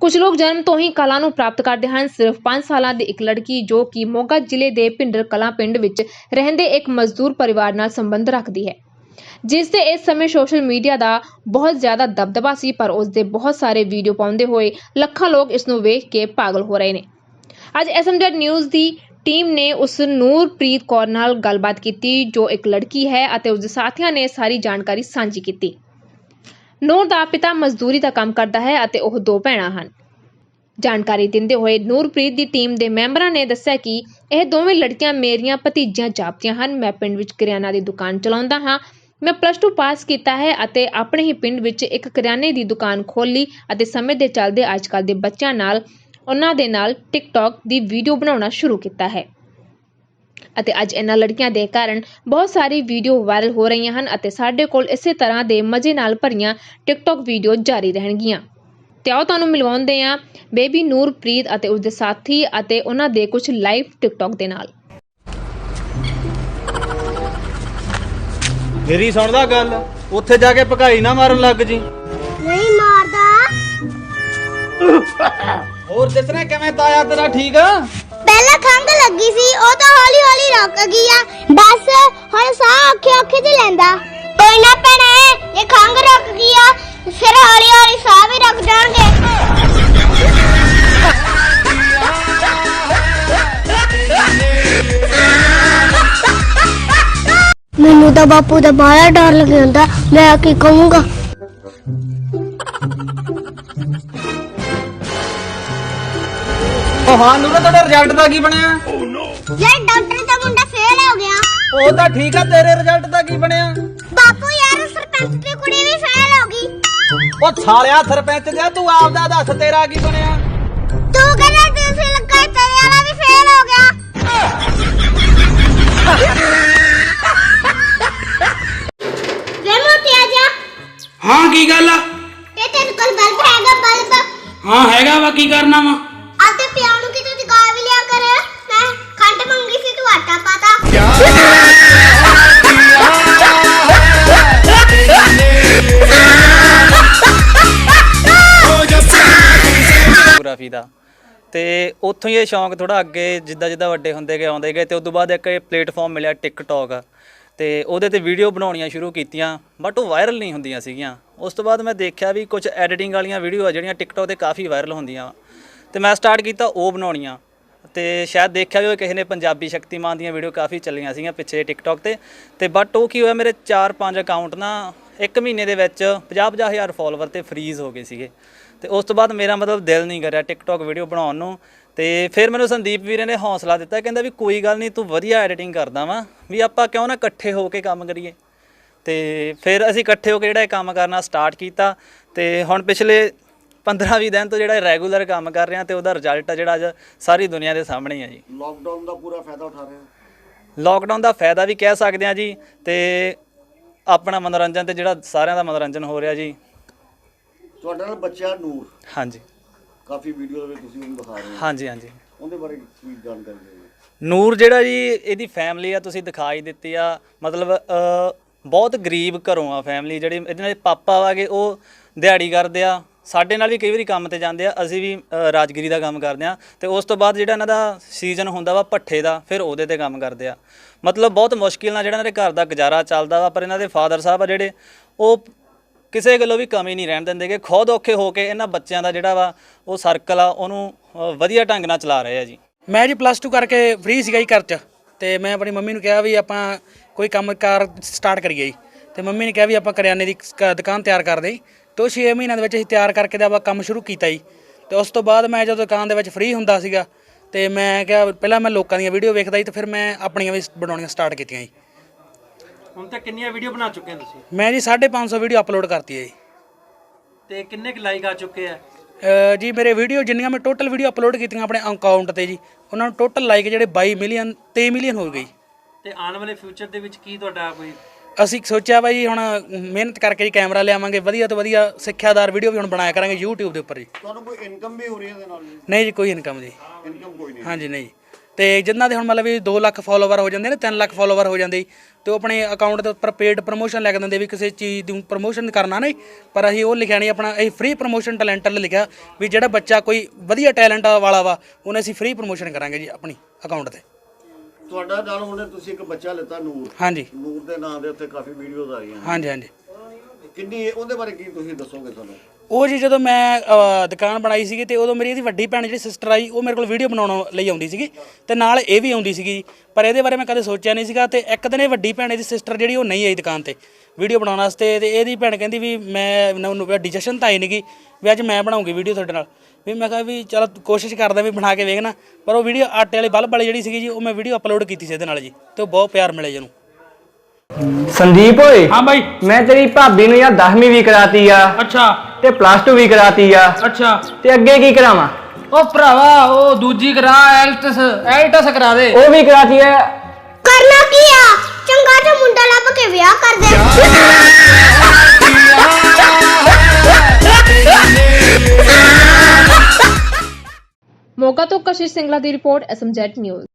ਕੁਝ ਲੋਕ ਜਨਮ ਤੋਂ ਹੀ ਕਲਾ ਨੂੰ ਪ੍ਰਾਪਤ ਕਰਦੇ ਹਨ। ਸਿਰਫ ਪੰਜ ਸਾਲਾਂ ਦੀ ਇੱਕ ਲੜਕੀ, ਜੋ ਕਿ ਮੋਗਾ ਜ਼ਿਲ੍ਹੇ ਦੇ ਭਿੰਡਰ ਕਲਾਂ ਪਿੰਡ ਵਿੱਚ ਰਹਿੰਦੇ ਇੱਕ ਮਜ਼ਦੂਰ ਪਰਿਵਾਰ ਨਾਲ ਸੰਬੰਧ ਰੱਖਦੀ ਹੈ। ਜਿਸ ਤੇ ਇਸ ਸਮੇਂ ਸੋਸ਼ਲ ਮੀਡੀਆ ਦਾ ਬਹੁਤ ਜ਼ਿਆਦਾ ਦਬਦਬਾ ਸੀ, ਪਰ ਉਸ ਦੇ ਬਹੁਤ ਸਾਰੇ ਵੀਡੀਓ ਪਾਉਂਦੇ ਹੋਏ ਲੱਖਾਂ ਲੋਕ ਇਸ ਨੂੰ ਵੇਖ ਕੇ ਪਾਗਲ ਹੋ ਰਹੇ ਨੇ। ਅੱਜ ਐਸਐਮਜੈਡ ਨਿਊਜ਼ ਦੀ ਟੀਮ ਨੇ ਉਸ ਨੂਰਪ੍ਰੀਤ ਕੌਰ ਨਾਲ ਗੱਲਬਾਤ ਕੀਤੀ, ਜੋ ਇੱਕ ਲੜਕੀ ਹੈ ਅਤੇ ਉਸਦੇ ਸਾਥੀਆਂ ਨੇ ਸਾਰੀ ਜਾਣਕਾਰੀ ਸਾਂਝੀ ਕੀਤੀ। ਨੂਰ ਦਾ ਪਿਤਾ ਮਜ਼ਦੂਰੀ ਦਾ ਕੰਮ ਕਰਦਾ ਹੈ ਅਤੇ ਉਹ ਦੋ ਭੈਣਾਂ ਹਨ। ਜਾਣਕਾਰੀ ਦਿੰਦੇ ਹੋਏ ਨੂਰਪ੍ਰੀਤ ਦੀ ਟੀਮ ਦੇ ਮੈਂਬਰਾਂ ਨੇ ਦੱਸਿਆ ਕਿ ਇਹ ਦੋਵੇਂ ਲੜਕੀਆਂ ਮੇਰੀਆਂ ਭਤੀਜੀਆਂ ਜਾਪਦੀਆਂ ਹਨ। ਮੈਂ ਪਿੰਡ ਵਿੱਚ ਕਰਿਆਨਾ ਦੀ ਦੁਕਾਨ ਚਲਾਉਂਦਾ ਹਾਂ। ਮੈਂ ਪਲੱਸ 2 ਪਾਸ ਕੀਤਾ ਹੈ ਅਤੇ ਆਪਣੇ ਹੀ ਪਿੰਡ ਵਿੱਚ ਇੱਕ ਕਰਿਆਨੇ ਦੀ ਦੁਕਾਨ ਖੋਲੀ ਅਤੇ ਸਮੇਂ ਦੇ ਚੱਲਦੇ ਅੱਜਕੱਲ ਦੇ ਬੱਚਿਆਂ ਨਾਲ, ਉਹਨਾਂ ਦੇ ਨਾਲ ਟਿਕਟੌਕ ਦੀ ਵੀਡੀਓ ਬਣਾਉਣਾ ਸ਼ੁਰੂ ਕੀਤਾ ਹੈ। ਅਤੇ ਅੱਜ ਇਹਨਾਂ ਲੜਕੀਆਂ ਦੇ ਕਾਰਨ ਬਹੁਤ ਸਾਰੀ ਵੀਡੀਓ ਵਾਇਰਲ ਹੋ ਰਹੀਆਂ ਹਨ ਅਤੇ ਸਾਡੇ ਕੋਲ ਇਸੇ ਤਰ੍ਹਾਂ ਦੇ ਮਜ਼ੇ ਨਾਲ ਭਰੀਆਂ ਟਿਕਟੌਕ ਵੀਡੀਓ ਜਾਰੀ ਰਹਿਣਗੀਆਂ। ਤੇ ਆਓ ਤੁਹਾਨੂੰ ਮਿਲਵਾਉਂਦੇ ਹਾਂ ਬੇਬੀ ਨੂਰਪ੍ਰੀਤ ਅਤੇ ਉਸ ਦੇ ਸਾਥੀ ਅਤੇ ਉਹਨਾਂ ਦੇ ਕੁਝ ਲਾਈਵ ਟਿਕਟੌਕ ਦੇ ਨਾਲ। ਮੇਰੀ ਸੁਣਦਾ ਗੱਲ ਉੱਥੇ ਜਾ ਕੇ ਭਕਾਈ ਨਾ ਮਾਰਨ ਲੱਗ ਜੀ। ਨਹੀਂ ਮਾਰਦਾ। ਹੋਰ ਜਸਨੇ ਕਿਵੇਂ ਤਾਇਆ ਤੇਰਾ ਠੀਕ ਆ? ਪਹਿਲਾਂ ਖੰਘ ਲੱਗੀ ਸੀ ਉਹ ਤਾਂ ਹੌਲੀ ਗਈ ਆ। ਬਸ ਹੁਣ ਸਾਹ ਔਖੇ ਔਖੇ ਤੇ ਲੈਂਦਾ। ਕੋਈ ਨਾ ਭੈਣੇ ਜੇ ਖੰਘ ਰੁਕ ਗਈ ਆ ਫਿਰ ਹੌਲੀ ਹੌਲੀ ਸਾਹ ਵੀ ਰੁਕ ਜਾਣਗੇ। ਮੈਨੂੰ ਤਾਂ ਬਾਪੂ ਦਾ ਬੜਾ ਡਰ ਲੱਗ ਜਾਂਦਾ ਮੈਂ ਕੀ ਕਹੂੰਗਾ? ਉਹ ਹਾਂ ਨੂਰਾ ਤੁਹਾਡਾ ਰਿਜ਼ਲਟ ਦਾ ਕੀ ਬਣਿਆ? ਯਾਰ ਡਾਕਟਰ ਉਹ ਤਾਂ ਠੀਕ ਆ ਤੇਰੇ ਰਿਜ਼ਲਟ ਦਾ ਕੀ ਬਣਿਆ? ਬਾਪੂ ਯਾਰ ਸਰਪੰਚ ਦੀ ਕੁੜੀ ਵੀ ਫੇਲ ਹੋ ਗਈ। ਉਹ ਸਾਲਿਆ ਸਰਪੰਚ ਦਿਆ ਤੂੰ ਆਪਦਾ ਦੱਸ ਤੇਰਾ ਕੀ ਬਣਿਆ? ਤੂੰ ਕਹਿੰਦਾ ਤੁਸੀਂ ਲੱਗਾ ਤੇਰੇ ਵਾਲਾ ਵੀ ਫੇਲ ਹੋ ਗਿਆ। ਵੇ ਮੋਟੀ ਆ ਜਾ। ਹਾਂ ਕੀ ਗੱਲ ਆ? ਇਹ ਤੇਰੇ ਕੋਲ ਬਲਬ ਹੈਗਾ ਬਲਬ। ਹਾਂ ਹੈਗਾ ਵਾ ਕੀ ਕਰਨਾ ਵਾ? ਫੋਟੋਗ੍ਰਾਫੀ ਦਾ। ਤੇ ਉੱਥੋਂ ਹੀ ਇਹ ਸ਼ੌਂਕ ਥੋੜਾ ਅੱਗੇ ਜਿੱਦਾਂ ਜਿੱਦਾਂ ਵੱਡੇ ਹੁੰਦੇ ਗਏ, ਆਉਂਦੇ ਗਏ ਤੇ ਉਸ ਤੋਂ ਬਾਅਦ ਇੱਕ ਪਲੇਟਫਾਰਮ ਮਿਲਿਆ ਟਿਕਟੌਕ ਤੇ ਉਹਦੇ ਤੇ ਵੀਡੀਓ ਬਣਾਉਣੀਆਂ ਸ਼ੁਰੂ ਕੀਤੀਆਂ, ਬਟ ਉਹ ਵਾਇਰਲ ਨਹੀਂ ਹੁੰਦੀਆਂ ਸੀਗੀਆਂ। ਉਸ ਤੋਂ ਬਾਅਦ ਮੈਂ ਦੇਖਿਆ ਵੀ ਕੁਝ ਐਡੀਟਿੰਗ ਵਾਲੀਆਂ ਵੀਡੀਓ ਆ ਜਿਹੜੀਆਂ ਟਿਕਟੌਕ ਤੇ ਕਾਫੀ ਵਾਇਰਲ ਹੁੰਦੀਆਂ। ਵਾ ਤੇ ਮੈਂ ਸਟਾਰਟ ਕੀਤਾ ਉਹ ਬਣਾਉਣੀਆਂ। ਤੇ ਸ਼ਾਇਦ ਦੇਖਿਆ ਵੀ ਹੋਵੇ ਕਿਸੇ ਨੇ ਪੰਜਾਬੀ ਸ਼ਕਤੀਮਾਨ ਦੀਆਂ ਵੀਡੀਓ ਕਾਫੀ ਚੱਲੀਆਂ ਸੀਗੀਆਂ ਪਿੱਛੇ ਟਿਕਟੌਕ ਤੇ। ਤੇ ਬਟ ਉਹ ਕੀ ਹੋਇਆ, ਮੇਰੇ 4-5 ਅਕਾਊਂਟ ਨਾ ਇੱਕ ਮਹੀਨੇ ਦੇ ਵਿੱਚ 50-50 ਹਜ਼ਾਰ ਫਾਲੋਅਰ ਤੇ ਫਰੀਜ਼ ਹੋ ਗਏ ਸੀਗੇ। ਤੇ ਉਸ ਤੋਂ ਬਾਅਦ ਮੇਰਾ ਮਤਲਬ ਦਿਲ ਨਹੀਂ ਕਰਿਆ ਟਿਕਟੌਕ ਵੀਡੀਓ ਬਣਾਉਣ ਨੂੰ ਤੇ ਫਿਰ ਮੈਨੂੰ ਸੰਦੀਪ ਵੀਰੇ ਨੇ ਹੌਸਲਾ ਦਿੱਤਾ ਕਹਿੰਦਾ ਵੀ ਕੋਈ ਗੱਲ ਨਹੀਂ ਤੂੰ ਵਧੀਆ ਐਡੀਟਿੰਗ ਕਰਦਾ ਵਾ ਵੀ ਆਪਾਂ ਕਿਉਂ ਨਾ ਇਕੱਠੇ ਹੋ ਕੇ ਕੰਮ ਕਰੀਏ। ਤੇ ਫਿਰ ਅਸੀਂ ਇਕੱਠੇ ਹੋ ਕੇ ਜਿਹੜਾ ਇਹ ਕੰਮ ਕਰਨਾ ਸਟਾਰਟ ਕੀਤਾ ਤੇ ਹੁਣ ਪਿਛਲੇ 15-20 ਦਿਨ ਤੋਂ ਜਿਹੜਾ ਰੈਗੂਲਰ ਕੰਮ ਕਰ ਰਿਹਾ ਤੇ ਉਹਦਾ ਰਿਜ਼ਲਟ ਆ ਜਿਹੜਾ ਅੱਜ ਸਾਰੀ ਦੁਨੀਆ ਦੇ ਸਾਹਮਣੇ ਹੀ ਆ ਜੀ। ਲਾਕਡਾਊਨ ਦਾ ਪੂਰਾ ਫਾਇਦਾ ਉਠਾ ਰਹੇ ਹਾਂ? ਲੋਕਡਾਊਨ ਦਾ ਫਾਇਦਾ ਵੀ ਕਹਿ ਸਕਦੇ ਆ ਜੀ ਤੇ ਆਪਣਾ ਮਨੋਰੰਜਨ ਤੇ ਜਿਹੜਾ ਸਾਰਿਆਂ ਦਾ ਮਨੋਰੰਜਨ ਹੋ ਰਿਹਾ ਜੀ। ਤੁਹਾਡਾ ਨਾਲ ਬੱਚਾ ਨੂਰ। ਹਾਂਜੀ। ਕਾਫੀ ਵੀਡੀਓ ਦੇ ਵਿੱਚ ਤੁਸੀਂ ਉਹਨੂੰ ਦਿਖਾ ਰਹੇ ਹੋ। ਹਾਂਜੀ ਹਾਂਜੀ। ਉਹਦੇ ਬਾਰੇ ਕੀ ਜਾਣਕਾਰੀ ਦਿਓ ਨੂਰ ਜਿਹੜਾ ਜੀ ਇਹਦੀ ਫੈਮਿਲੀ ਆ ਤੁਸੀਂ ਦਿਖਾਈ ਦਿੱਤੀ ਆ। ਮਤਲਬ ਅ, ਬਹੁਤ ਗਰੀਬ ਘਰੋਂ ਆ ਫੈਮਿਲੀ ਜਿਹੜੀ। ਇਹਦੇ ਨਾਲ ਪਾਪਾ ਵਾਗੇ ਉਹ ਦਿਹਾੜੀ ਕਰਦੇ ਆ। ਸਾਡੇ ਨਾਲ ਵੀ ਕਈ ਵਾਰੀ ਕੰਮ ਤੇ ਜਾਂਦੇ ਆ। ਅਸੀਂ ਵੀ ਅ, ਰਾਜਗੀਰੀ ਦਾ ਕੰਮ ਕਰਦੇ ਆ। ਤੇ ਉਸ ਤੋਂ ਬਾਅਦ ਜਿਹੜਾ ਇਹਨਾਂ ਦਾ ਸੀਜ਼ਨ ਹੁੰਦਾ ਵਾ ਪੱਠੇ ਦਾ ਫਿਰ ਉਹਦੇ ਤੇ ਕੰਮ ਕਰਦੇ ਆ। ਮਤਲਬ ਬਹੁਤ ਮੁਸ਼ਕਿਲ ਨਾਲ ਜਿਹੜਾ ਇਹਨਾਂ ਦੇ ਘਰ ਦਾ ਗੁਜ਼ਾਰਾ ਚੱਲਦਾ ਵਾ ਪਰ ਇਹਨਾਂ ਦੇ ਫਾਦਰ ਸਾਹਿਬ ਆ ਜਿਹੜੇ ਉਹ ਕਿਸੇ ਗੱਲੋਂ ਵੀ ਕਮੀ ਨਹੀਂ ਰਹਿਣ ਦਿੰਦੇ ਕਿ ਖੁਦ ਔਖੇ ਹੋ ਕੇ ਇਹਨਾਂ ਬੱਚਿਆਂ ਦਾ ਜਿਹੜਾ ਵਾ ਉਹ ਸਰਕਲ ਆ ਉਹਨੂੰ ਅ, ਵਧੀਆ ਢੰਗ ਨਾਲ ਚਲਾ ਰਹੇ ਆ ਜੀ। ਮੈਂ ਜੀ ਪਲੱਸ 2 ਕਰਕੇ ਫ੍ਰੀ ਸੀਗਾ ਜੀ ਘਰ 'ਚ ਤੇ ਮੈਂ ਆਪਣੀ ਮੰਮੀ ਨੂੰ ਕਿਹਾ ਵੀ ਆਪਾਂ ਕੋਈ ਕੰਮ ਕਾਰ ਸਟਾਰਟ ਕਰੀਏ ਜੀ। ਤੇ ਮੰਮੀ ਨੇ ਕਿਹਾ ਵੀ ਆਪਾਂ ਕਰਿਆਨੇ ਦੀ ਕ- ਦੁਕਾਨ ਤਿਆਰ ਕਰਦੇ ਦੇ ਤੇ ਉਹ 6 ਮਹੀਨਿਆਂ ਦੇ ਵਿੱਚ ਅਸੀਂ ਤਿਆਰ ਕਰਕੇ ਦਾ ਆਪਾਂ ਕੰਮ ਸ਼ੁਰੂ ਕੀਤਾ ਜੀ। ਤੇ ਉਸ ਤੋਂ ਬਾਅਦ ਮੈਂ ਜਦੋਂ ਦੁਕਾਨ ਦੇ ਵਿੱਚ ਫ੍ਰੀ ਹੁੰਦਾ ਸੀਗਾ ਤੇ ਮੈਂ ਕਿਹਾ ਪਹਿਲਾਂ ਮੈਂ ਲੋਕਾਂ ਦੀਆਂ ਵੀਡੀਓ ਵੇਖਦਾ ਸੀ ਤੇ ਫਿਰ ਮੈਂ ਆਪਣੀਆਂ ਵੀ ਬਣਾਉਣੀਆਂ ਸਟਾਰਟ ਕੀਤੀਆਂ ਜੀ। ਹੁਣ ਤੱਕ ਕਿੰਨੀਆਂ ਵੀਡੀਓ ਬਣਾ ਚੁੱਕੇ ਹੋ ਤੁਸੀਂ? ਮੈਂ ਜੀ 550 ਵੀਡੀਓ ਅਪਲੋਡ ਕਰਤੀ ਹੈ ਜੀ। ਤੇ ਕਿੰਨੇ ਕੁ ਲਾਈਕ ਆ ਚੁੱਕੇ ਆ? ਜੀ ਮੇਰੇ ਵੀਡੀਓ ਜਿੰਨੀਆਂ ਮੈਂ ਟੋਟਲ ਵੀਡੀਓ ਅਪਲੋਡ ਕੀਤੀਆਂ ਆਪਣੇ ਅਕਾਊਂਟ ਤੇ ਜੀ ਉਹਨਾਂ ਨੂੰ ਟੋਟਲ ਲਾਈਕ ਜਿਹੜੇ 22 ਮਿਲੀਅਨ 23 ਮਿਲੀਅਨ ਹੋ ਗਈ ਤੇ ਆਉਣ ਵਾਲੇ ਫਿਊਚਰ ਦੇ ਵਿੱਚ ਕੀ ਤੁਹਾਡਾ ਕੋਈ ਅਸੀਂ ਸੋਚਿਆ ਜੀ ਹੁਣ ਮਿਹਨਤ ਕਰਕੇ ਜੀ ਕੈਮਰਾ ਲਿਆਵਾਂਗੇ ਵਧੀਆ ਤੋਂ ਵਧੀਆ ਸਿੱਖਿਆਦਾਰ ਵੀਡੀਓ ਵੀ ਹੁਣ ਬਣਾਇਆ ਕਰਾਂਗੇ YouTube ਦੇ ਉੱਪਰ ਜੀ। ਤੁਹਾਨੂੰ ਕੋਈ ਇਨਕਮ ਵੀ ਹੋ ਰਹੀ ਹੈ ਇਹਦੇ ਨਾਲ? ਨਹੀਂ ਜੀ ਕੋਈ ਇਨਕਮ ਜੀ। ਇਨਕਮ ਕੋਈ ਨਹੀਂ। ਹਾਂਜੀ ਨਹੀਂ। ਤੇ ਜਿਨ੍ਹਾਂ ਦੇ ਹੁਣ ਮਤਲਬ ਵੀ 2 ਲੱਖ ਫਾਲੋਵਰ ਹੋ ਜਾਂਦੇ ਨੇ 3 ਲੱਖ ਫਾਲੋਵਰ ਹੋ ਜਾਂਦੇ ਤੇ ਉਹ ਆਪਣੇ ਅਕਾਊਂਟ ਦੇ ਉੱਪਰ ਪੇਡ ਪ੍ਰੋਮੋਸ਼ਨ ਲੈ ਕੇ ਦਿੰਦੇ ਵੀ ਕਿਸੇ ਚੀਜ਼ ਦੀ ਪ੍ਰੋਮੋਸ਼ਨ ਕਰਨਾ ਨਹੀਂ ਪਰ ਅਸੀਂ ਉਹ ਲਿਖਿਆ ਨਹੀਂ ਆਪਣਾ ਅਸੀਂ ਫ੍ਰੀ ਪ੍ਰੋਮੋਸ਼ਨ ਟੈਲੈਂਟਲ ਲਿਖਿਆ ਵੀ ਜਿਹੜਾ ਬੱਚਾ ਕੋਈ ਵਧੀਆ ਟੈਲੈਂਟ ਵਾਲਾ ਵਾ ਉਹਨੇ ਅਸੀਂ ਫ੍ਰੀ ਪ੍ਰੋਮੋਸ਼ਨ ਕਰਾਂਗੇ ਜੀ ਆਪਣੀ ਅਕਾਊਂਟ ਤੇ। ਤੁਹਾਡਾ ਨਾਲ ਉਹਨੇ ਤੁਸੀਂ ਇੱਕ ਬੱਚਾ ਲਿੱਤਾ ਨੂਰ। ਹਾਂਜੀ। ਨੂਰ ਦੇ ਨਾਂ ਦੇ ਉੱਤੇ ਕਾਫੀ ਵੀਡੀਓਜ਼ ਆ ਰਹੀਆਂ ਨੇ। ਹਾਂਜੀ ਹਾਂਜੀ। ਕਿੰਨੀ ਉਹਦੇ ਬਾਰੇ ਕੀ ਤੁਸੀਂ ਦੱਸੋਗੇ ਤੁਹਾਨੂੰ ਉਹ ਜੀ ਜਦੋਂ ਮੈਂ ਅ, ਦੁਕਾਨ ਬਣਾਈ ਸੀਗੀ ਤੇ ਉਦੋਂ ਮੇਰੀ ਇਹਦੀ ਵੱਡੀ ਭੈਣ ਜਿਹੜੀ ਸਿਸਟਰ ਆਈ ਉਹ ਮੇਰੇ ਕੋਲ ਵੀਡੀਓ ਬਣਾਉਣ ਲਈ ਆਉਂਦੀ ਸੀਗੀ ਤੇ ਨਾਲ ਇਹ ਵੀ ਆਉਂਦੀ ਸੀਗੀ। ਜੀ। ਪਰ ਇਹਦੇ ਬਾਰੇ ਮੈਂ ਕਦੇ ਸੋਚਿਆ ਨਹੀਂ ਸੀਗਾ ਤੇ ਇੱਕ ਦਿਨ ਇਹ ਵੱਡੀ ਭੈਣ ਇਹਦੀ ਸਿਸਟਰ ਜਿਹੜੀ ਉਹ ਨਹੀਂ ਆਈ ਦੁਕਾਨ ਤੇ ਵੀਡੀਓ ਬਣਾਉਣ ਵਾਸਤੇ ਤੇ ਇਹਦੀ ਭੈਣ ਕਹਿੰਦੀ ਵੀ ਮੈਂ ਉਹਨੂੰ ਵੱਡੀ ਜਸ਼ਨ ਤਾਂ ਆਈ ਨਹੀਂਗੀ ਵੀ ਅੱਜ ਮੈਂ ਬਣਾਉਂਗੀ ਵੀਡੀਓ ਤੁਹਾਡੇ ਨਾਲ। ਵੀ ਮੈਂ ਕਿਹਾ ਵੀ ਚਲ ਕੋਸ਼ਿਸ਼ ਕਰਦਾ ਵੀ ਬਣਾ ਕੇ ਵੇਖਣਾ ਪਰ ਉਹ ਵੀਡੀਓ ਆਟੇ ਵਾਲੀ ਬਲਬ ਵਾਲੀ ਜਿਹੜੀ ਸੀਗੀ ਜੀ ਉਹ ਮੈਂ ਵੀਡੀਓ ਅਪਲੋਡ ਕੀਤੀ ਸੀ ਇਹਦੇ ਨਾਲ ਜੀ ਤੇ ਉਹ ਬਹੁਤ ਪਿਆਰ ਮਿਲਿਆ ਜੀ ਉਹਨੂੰ। ਸੰਦੀਪ ਓਏ ਹਾਂ ਬਾਈ। ਮੈਂ ਤੇਰੀ ਭਾਬੀ ਨੂੰ ਯਾਰ 10ਵੀਂ ਵੀ ਕਰਾਤੀ ਆ। ਅੱਛਾ। ਤੇ ਪਲੱਸ 2 ਵੀ ਕਰਾਤੀ ਆ। ਅੱਛਾ। ਤੇ ਅੱਗੇ ਕੀ ਕਰਾਵਾਂ? ਉਹ ਭਰਾਵਾ ਉਹ ਦੂਜੀ ਕਰਾ ਐਲਟਸ ਐਲਟਸ ਕਰਾ ਦੇ। ਉਹ ਵੀ ਕਰਾਤੀ ਆ। ਕਰਨਾ ਕੀ ਆ? ਚੰਗਾ ਜਿਹਾ ਮੁੰਡਾ ਲੱਭ ਕੇ ਵਿਆਹ ਕਰ ਦੇ। ਮੋਗਾ ਤੋਂ ਕਸ਼ਿਸ਼ ਸਿੰਗਲਾ ਦੀ ਰਿਪੋਰਟ ਐਸਐਮਜੈਡ ਨਿਊਜ਼।